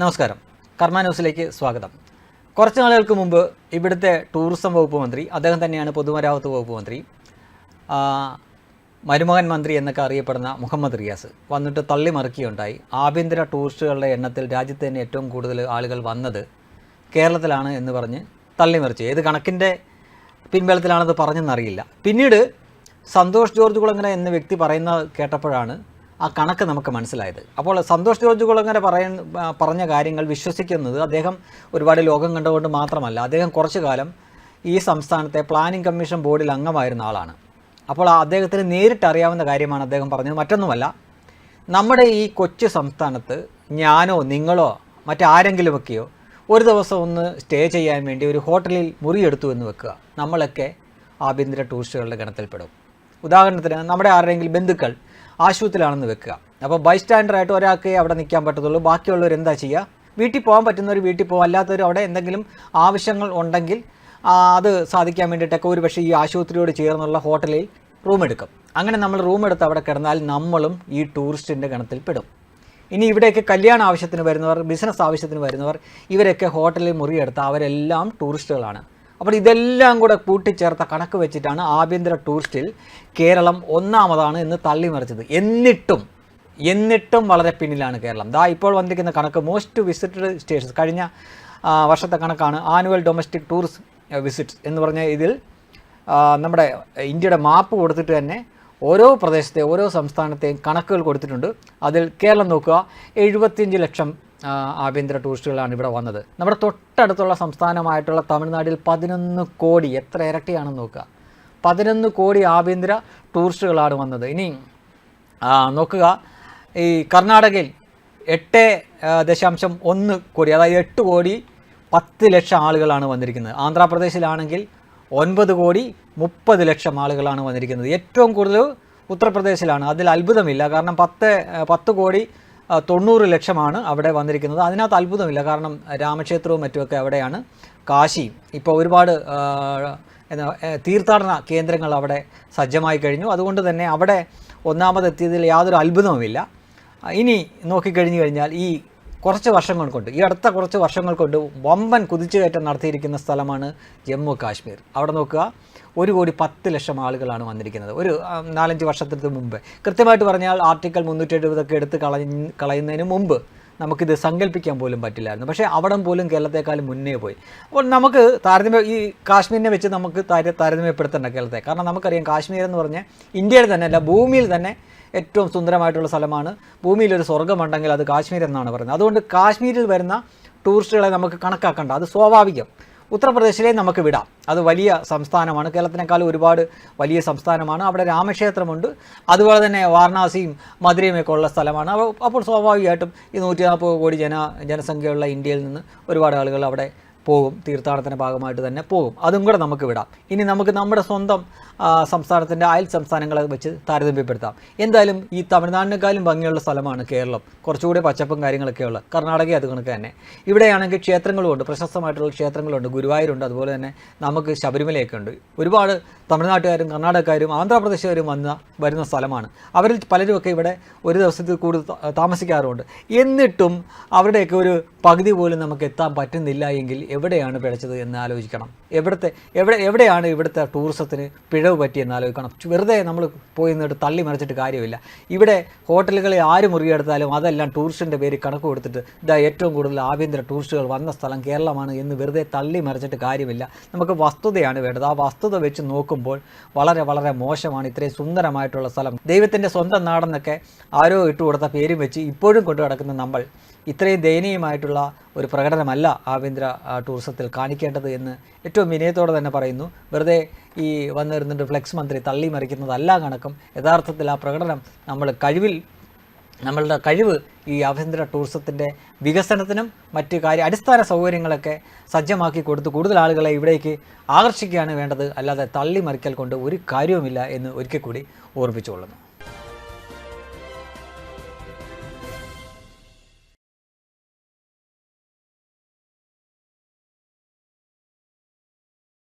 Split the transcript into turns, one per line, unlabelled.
നമസ്കാരം. കർമ്മ ന്യൂസിലേക്ക് സ്വാഗതം. കുറച്ച് നാളുകൾക്ക് മുമ്പ് ഇവിടുത്തെ ടൂറിസം വകുപ്പ് മന്ത്രി അദ്ദേഹം തന്നെയാണ് പൊതുമരാമത്ത് വകുപ്പ് മന്ത്രി മരുമകൻ മന്ത്രി എന്നൊക്കെ അറിയപ്പെടുന്ന മുഹമ്മദ് റിയാസ് വന്നിട്ട് തള്ളി മറിക്കുകയുണ്ടായി. ആഭ്യന്തര ടൂറിസ്റ്റുകളുടെ എണ്ണത്തിൽ രാജ്യത്ത് തന്നെ ഏറ്റവും കൂടുതൽ ആളുകൾ വന്നത് കേരളത്തിലാണ് എന്ന് പറഞ്ഞ് തള്ളിമറിച്ചു ഏത് കണക്കിന്റെ പിൻബലത്തിലാണത് പറഞ്ഞെന്നറിയില്ല. പിന്നീട് സന്തോഷ് ജോർജ് കുളങ്ങര എന്ന വ്യക്തി പറയുന്ന കേട്ടപ്പോഴാണ് ആ കണക്ക് നമുക്ക് മനസ്സിലായത്. അപ്പോൾ സന്തോഷ് ജോർജ് കുളങ്ങര പറഞ്ഞ കാര്യങ്ങൾ വിശ്വസിക്കുന്നത് അദ്ദേഹം ഒരുപാട് ലോകം കണ്ടുകൊണ്ട് മാത്രമല്ല അദ്ദേഹം കുറച്ചു കാലം ഈ സംസ്ഥാനത്തെ പ്ലാനിംഗ് കമ്മീഷൻ ബോർഡിൽ അംഗമായിരുന്ന ആളാണ്. അപ്പോൾ അദ്ദേഹത്തിന് നേരിട്ട് അറിയാവുന്ന കാര്യമാണ് അദ്ദേഹം പറഞ്ഞത്. മറ്റൊന്നുമല്ല നമ്മുടെ ഈ കൊച്ചു സംസ്ഥാനത്ത് ഞാനോ നിങ്ങളോ മറ്റാരെങ്കിലുമൊക്കെയോ ഒരു ദിവസം ഒന്ന് സ്റ്റേ ചെയ്യാൻ വേണ്ടി ഒരു ഹോട്ടലിൽ മുറിയെടുത്തു എന്ന് വെക്കുക. നമ്മളൊക്കെ ആഭ്യന്തര ടൂറിസ്റ്റുകളുടെ ഗണത്തിൽപ്പെടും. ഉദാഹരണത്തിന് നമ്മുടെ ആരുടെയെങ്കിലും ബന്ധുക്കൾ ആശുപത്രിയിലാണെന്ന് വെക്കുക. അപ്പോൾ ബൈസ്റ്റാൻഡറായിട്ട് ഒരാൾക്കേ അവിടെ നിൽക്കാൻ പറ്റത്തുള്ളൂ. ബാക്കിയുള്ളവർ എന്താ ചെയ്യുക? വീട്ടിൽ പോകാൻ പറ്റുന്നവർ വീട്ടിൽ പോകും. അല്ലാത്തവർ അവിടെ എന്തെങ്കിലും ആവശ്യങ്ങൾ ഉണ്ടെങ്കിൽ അത് സാധിക്കാൻ വേണ്ടിയിട്ടൊക്കെ ഒരു പക്ഷേ ഈ ആശുപത്രിയോട് ചേർന്നുള്ള ഹോട്ടലിൽ റൂം എടുക്കും. അങ്ങനെ നമ്മൾ റൂം എടുത്ത് അവിടെ കിടന്നാൽ നമ്മളും ഈ ടൂറിസ്റ്റിന്റെ ഗണത്തിൽ പെടും. ഇനി ഇവിടെയൊക്കെ കല്യാണ ആവശ്യത്തിന് വരുന്നവർ ബിസിനസ് ആവശ്യത്തിന് വരുന്നവർ ഇവരൊക്കെ ഹോട്ടലിൽ മുറിയെടുത്ത അവരെല്ലാം ടൂറിസ്റ്റുകളാണ്. അപ്പോൾ ഇതെല്ലാം കൂടെ കൂട്ടിച്ചേർത്ത കണക്ക് വെച്ചിട്ടാണ് ആഭ്യന്തര ടൂറിസ്റ്റിൽ കേരളം ഒന്നാമതാണ് എന്ന് തള്ളിമറിച്ചത്. എന്നിട്ടും എന്നിട്ടും വളരെ പിന്നിലാണ് കേരളം. ദാ ഇപ്പോൾ വന്നിരിക്കുന്ന കണക്ക് മോസ്റ്റ് വിസിറ്റഡ് സ്റ്റേഷൻസ് കഴിഞ്ഞ വർഷത്തെ കണക്കാണ് ആനുവൽ ഡൊമസ്റ്റിക് ടൂറിസ്റ്റ് വിസിറ്റ്സ് എന്ന് പറഞ്ഞാൽ ഇതിൽ നമ്മുടെ ഇന്ത്യയുടെ മാപ്പ് കൊടുത്തിട്ട് തന്നെ ഓരോ പ്രദേശത്തെ ഓരോ സംസ്ഥാനത്തെയും കണക്കുകൾ കൊടുത്തിട്ടുണ്ട്. അതിൽ കേരളം നോക്കുക എഴുപത്തിയഞ്ച് ലക്ഷം ആഭ്യന്തര ടൂറിസ്റ്റുകളാണ് ഇവിടെ വന്നത്. നമ്മുടെ തൊട്ടടുത്തുള്ള സംസ്ഥാനമായിട്ടുള്ള തമിഴ്നാട്ടിൽ പതിനൊന്ന് കോടി എത്ര ഇരട്ടിയാണെന്ന് നോക്കുക. പതിനൊന്ന് കോടി ആഭ്യന്തര ടൂറിസ്റ്റുകളാണ് വന്നത്. ഇനി നോക്കുക ഈ കർണാടകയിൽ എട്ട് ദശാംശം ഒന്ന് കോടി അതായത് എട്ട് കോടി പത്ത് ലക്ഷം ആളുകളാണ് വന്നിരിക്കുന്നത്. ആന്ധ്രാപ്രദേശിലാണെങ്കിൽ ഒൻപത് കോടി മുപ്പത് ലക്ഷം ആളുകളാണ് വന്നിരിക്കുന്നത്. ഏറ്റവും കൂടുതൽ ഉത്തർപ്രദേശിലാണ്. അതിൽ അത്ഭുതമില്ല. കാരണം പത്ത് പത്ത് കോടി തൊണ്ണൂറ് ലക്ഷമാണ് അവിടെ വന്നിരിക്കുന്നത്. അതിനകത്ത് അത്ഭുതമില്ല. കാരണം രാമക്ഷേത്രവും മറ്റുമൊക്കെ അവിടെയാണ്. കാശിയും. ഇപ്പോൾ ഒരുപാട് തീർത്ഥാടന കേന്ദ്രങ്ങൾ അവിടെ സജ്ജമായി കഴിഞ്ഞു. അതുകൊണ്ട് തന്നെ അവിടെ ഒന്നാമതെത്തിയതിൽ യാതൊരു അത്ഭുതവുമില്ല. ഇനി നോക്കിക്കഴിഞ്ഞു കഴിഞ്ഞാൽ ഈ കുറച്ച് വർഷങ്ങൾ കൊണ്ട് ഈ അടുത്ത കുറച്ച് വർഷങ്ങൾ കൊണ്ട് വമ്പൻ കുതിച്ചുകയറ്റം നടത്തിയിരിക്കുന്ന സ്ഥലമാണ് ജമ്മു കാശ്മീർ. അവിടെ നോക്കുക ഒരു കോടി പത്ത് ലക്ഷം ആളുകളാണ് വന്നിരിക്കുന്നത്. ഒരു നാലഞ്ച് വർഷത്തിന് മുമ്പ്. കൃത്യമായിട്ട് പറഞ്ഞാൽ ആർട്ടിക്കൽ മുന്നൂറ്റി എഴുപതൊക്കെ എടുത്ത് കളയുന്നതിന് മുമ്പ് നമുക്കിത് സങ്കല്പിക്കാൻ പോലും പറ്റില്ലായിരുന്നു. പക്ഷേ അവിടം പോലും കേരളത്തെക്കാളും മുന്നേ പോയി. അപ്പോൾ നമുക്ക് താരതമ്യം ഈ കാശ്മീരിനെ വെച്ച് നമുക്ക് താര താരതമ്യപ്പെടുത്തേണ്ട കേരളത്തെ കാരണം നമുക്കറിയാം കാശ്മീർ എന്ന് പറഞ്ഞാൽ ഇന്ത്യയിൽ തന്നെ അല്ല ഭൂമിയിൽ തന്നെ ഏറ്റവും സുന്ദരമായിട്ടുള്ള സ്ഥലമാണ്. ഭൂമിയിൽ ഒരു സ്വർഗമുണ്ടെങ്കിൽ അത് കാശ്മീർ എന്നാണ് പറയുന്നത്. അതുകൊണ്ട് കാശ്മീരിൽ വരുന്ന ടൂറിസ്റ്റുകളെ നമുക്ക് കണക്കാക്കേണ്ട. അത് സ്വാഭാവികം. ഉത്തർപ്രദേശിലെ നമുക്ക് വിടാം. അത് വലിയ സംസ്ഥാനമാണ്. കേരളത്തിനേക്കാൾ ഒരുപാട് വലിയ സംസ്ഥാനമാണ്. അവിടെ രാമക്ഷേത്രമുണ്ട്. അതുപോലെ തന്നെ വാരണാസിയും മധുരയുമൊക്കെ ഉള്ള സ്ഥലമാണ്. അപ്പോൾ സ്വാഭാവികമായിട്ടും ഈ നൂറ്റി നാൽപ്പത് കോടി ജന ജനസംഖ്യയുള്ള ഇന്ത്യയിൽ നിന്ന് ഒരുപാട് ആളുകൾ അവിടെ പോകും തീർത്ഥാടനത്തിന്റെ ഭാഗമായിട്ട് തന്നെ പോകും. അതും കൂടെ നമുക്ക് വിടാം. ഇനി നമുക്ക് നമ്മുടെ സ്വന്തം സംസ്ഥാനത്തിന്റെ അയൽ സംസ്ഥാനങ്ങളെ വെച്ച് താരതമ്യപ്പെടുത്താം. എന്തായാലും ഈ തമിഴ്നാടിനേക്കാളും ഭംഗിയുള്ള സ്ഥലമാണ് കേരളം. കുറച്ചുകൂടി പച്ചപ്പും കാര്യങ്ങളൊക്കെ ഉള്ള കർണാടക അത് കണക്ക് തന്നെ. ഇവിടെയാണെങ്കിൽ ക്ഷേത്രങ്ങളുമുണ്ട് പ്രശസ്തമായിട്ടുള്ള ക്ഷേത്രങ്ങളുണ്ട്. ഗുരുവായൂരുണ്ട് അതുപോലെ തന്നെ നമുക്ക് ശബരിമലയൊക്കെ ഉണ്ട്. ഒരുപാട് തമിഴ്നാട്ടുകാരും കർണാടകക്കാരും ആന്ധ്രാപ്രദേശുകാരും വന്ന വരുന്ന സ്ഥലമാണ്. അവരിൽ പലരുമൊക്കെ ഇവിടെ ഒരു ദിവസത്തിൽ കൂടുതൽ താമസിക്കാറുണ്ട് എന്നിട്ടും അവരുടെയൊക്കെ ഒരു പകുതി പോലും നമുക്ക് എത്താൻ പറ്റുന്നില്ല എങ്കിൽ എവിടെയാണ് പിഴച്ചത് എന്ന് ആലോചിക്കണം. എവിടുത്തെ എവിടെ എവിടെയാണ് ഇവിടുത്തെ ടൂറിസത്തിന് പിഴവ് പറ്റിയെന്ന് ആലോചിക്കണം. വെറുതെ നമ്മൾ പോയി നിന്നിട്ട് തള്ളി മറിച്ചിട്ട് കാര്യമില്ല. ഇവിടെ ഹോട്ടലുകളിൽ ആര് മുറിയെടുത്താലും അതെല്ലാം ടൂറിസ്റ്റിന്റെ പേര് കണക്ക് കൊടുത്തിട്ട് ഇതാ ഏറ്റവും കൂടുതൽ ആഭ്യന്തര ടൂറിസ്റ്റുകൾ വന്ന സ്ഥലം കേരളമാണ് എന്ന് വെറുതെ തള്ളി മറിച്ചിട്ട് കാര്യമില്ല. നമുക്ക് വസ്തുതയാണ് വേണ്ടത്. ആ വസ്തുത വെച്ച് നോക്കുമ്പോൾ വളരെ വളരെ മോശമാണ്. ഇത്രയും സുന്ദരമായിട്ടുള്ള സ്ഥലം. ദൈവത്തിന്റെ സ്വന്തം നാടെന്നൊക്കെ ആരോ ഇട്ടുകൊടുത്ത പേരും വെച്ച് ഇപ്പോഴും കൊണ്ടു കിടക്കുന്ന നമ്മൾ ഇത്രയും ദയനീയമായിട്ടുള്ള ഒരു പ്രകടനമല്ല ആഭ്യന്തര ടൂറിസത്തിൽ കാണിക്കേണ്ടത് എന്ന് ഏറ്റവും വിനയത്തോടെ തന്നെ പറയുന്നു. വെറുതെ ഈ വന്നിരുന്നിട്ട് ഫ്ലെക്സ് മന്ത്രി തള്ളി മറിക്കുന്നതല്ല കണക്കും. യഥാർത്ഥത്തിൽ ആ പ്രകടനം നമ്മൾ കഴിവിൽ നമ്മളുടെ കഴിവ് ഈ ആഭ്യന്തര ടൂറിസത്തിന്റെ വികസനത്തിനും മറ്റ് കാര്യ അടിസ്ഥാന സൗകര്യങ്ങളൊക്കെ സജ്ജമാക്കി കൊടുത്ത് കൂടുതൽ ആളുകളെ ഇവിടേക്ക് ആകർഷിക്കുകയാണ് വേണ്ടത്. അല്ലാതെ തള്ളി മറിക്കൽ കൊണ്ട് ഒരു കാര്യവുമില്ല എന്ന് ഒരിക്കൽ കൂടി ഓർമ്മിച്ചുകൊള്ളുന്നു